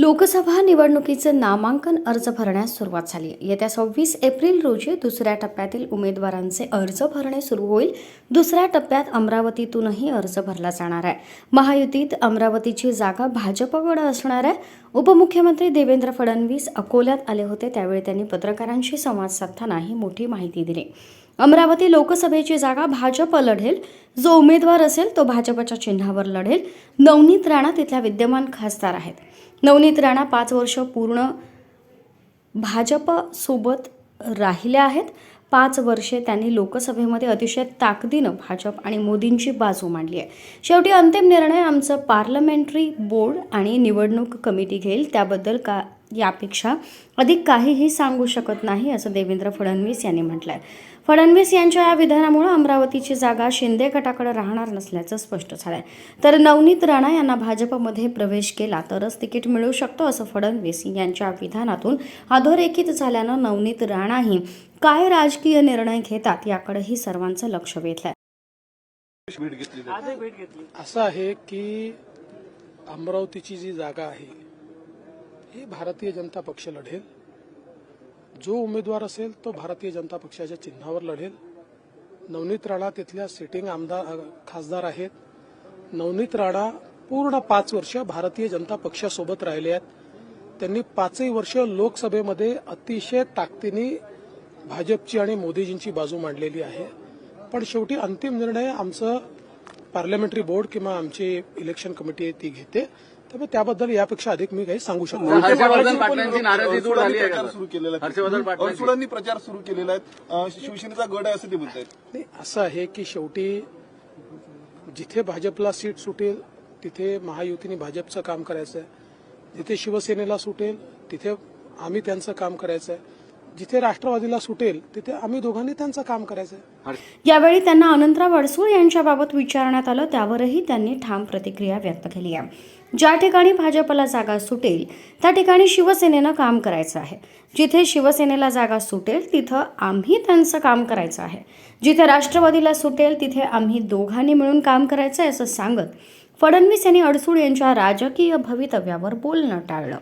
लोकसभा निवडणुकीचं नामांकन अर्ज भरण्यास सुरुवात झाली. येत्या सव्वीस एप्रिल रोजी दुसऱ्या टप्प्यातील उमेदवारांचे अर्ज भरणे सुरू होईल. दुसऱ्या टप्प्यात अमरावतीतूनही अर्ज भरला जाणार आहे. महायुतीत अमरावतीची जागा भाजपकडे असणार आहे. उपमुख्यमंत्री देवेंद्र फडणवीस अकोल्यात आले होते त्यावेळी त्यांनी पत्रकारांशी संवाद साधताना ही मोठी माहिती दिली. अमरावती लोकसभेची जागा भाजप लढेल. जो उमेदवार असेल तो भाजपच्या चिन्हावर लढेल. नवनीत राणा तिथल्या विद्यमान खासदार आहेत. नवनीत राणा पाच वर्ष पूर्ण भाजपसोबत राहिल्या आहेत. पाच वर्षे त्यांनी लोकसभेमध्ये अतिशय ताकदीनं भाजप आणि मोदींची बाजू मांडली आहे. शेवटी अंतिम निर्णय आमचं पार्लमेंटरी बोर्ड आणि निवडणूक कमिटी घेईल. त्याबद्दल का यापेक्षा अधिक काहीही सांगू शकत नाही असं देवेंद्र फडणवीस यांनी म्हटलं आहे फडणवीस यांच्या या विधानामुळे अमरावतीची जागा शिंदे गटाकडे राहणार नसल्याचं स्पष्ट झालं आहे तर नवनीत राणा यांना भाजपमध्ये प्रवेश केला तरच तिकीट मिळू शकतो असं फडणवीस यांच्या विधानातून अधोरेखित झाल्यानं नवनीत राणाही काय राजकीय निर्णय घेतात याकडेही सर्वांचं लक्ष वेधलंय. भेट घेतली असं आहे की अमरावतीची जी जागा आहे ही भारतीय जनता पक्ष लढेल. जो उमेदवार असेल तो भारतीय जनता पक्षाच्या चिन्हावर लढेल. नवनीत राणा तिथल्या सिटिंग आमदार खासदार आहेत. नवनीत राणा पूर्ण पाच वर्ष भारतीय जनता पक्षासोबत राहिले आहेत. त्यांनी पाचही वर्ष लोकसभेमध्ये अतिशय ताकदीने भाजपची आणि मोदीजींची बाजू मांडलेली आहे. पण शेवटी अंतिम निर्णय आमचं पार्लमेंटरी बोर्ड किंवा आमची इलेक्शन कमिटी ती घेते. त्यामुळे त्याबद्दल यापेक्षा अधिक मी काही सांगू शकतो नाही. हर्षवर्धन पाटलांची नाराजी दूर झाली आहे प्रचार सुरू केलेला आहे. शिवसेनेचा गड आहे असं ते म्हणतात नाही असं आहे की शेवटी जिथे भाजपला सीट सुटेल तिथे महायुतीने भाजपचं काम करायचं आहे जिथे शिवसेनेला सुटेल तिथे आम्ही त्यांचं काम करायचं आहे जिथे राष्ट्रवादीला सुटेल तिथे आम्ही दोघांनी त्यांचं काम करायचं आहे यावेळी त्यांना अनंतराव अडसूळ यांच्याबाबत विचारण्यात आलं त्यावरही त्यांनी ठाम प्रतिक्रिया व्यक्त केली आहे. ज्या ठिकाणी भाजपला जागा सुटेल त्या ठिकाणी शिवसेनेनं काम करायचं आहे. जिथे शिवसेनेला जागा सुटेल तिथं आम्ही त्यांचं काम करायचं आहे. जिथे राष्ट्रवादीला सुटेल तिथे आम्ही दोघांनी मिळून काम करायचं आहे असं सांगत फडणवीस यांनी अडसूळ यांच्या राजकीय भवितव्यावर बोलणं टाळलं.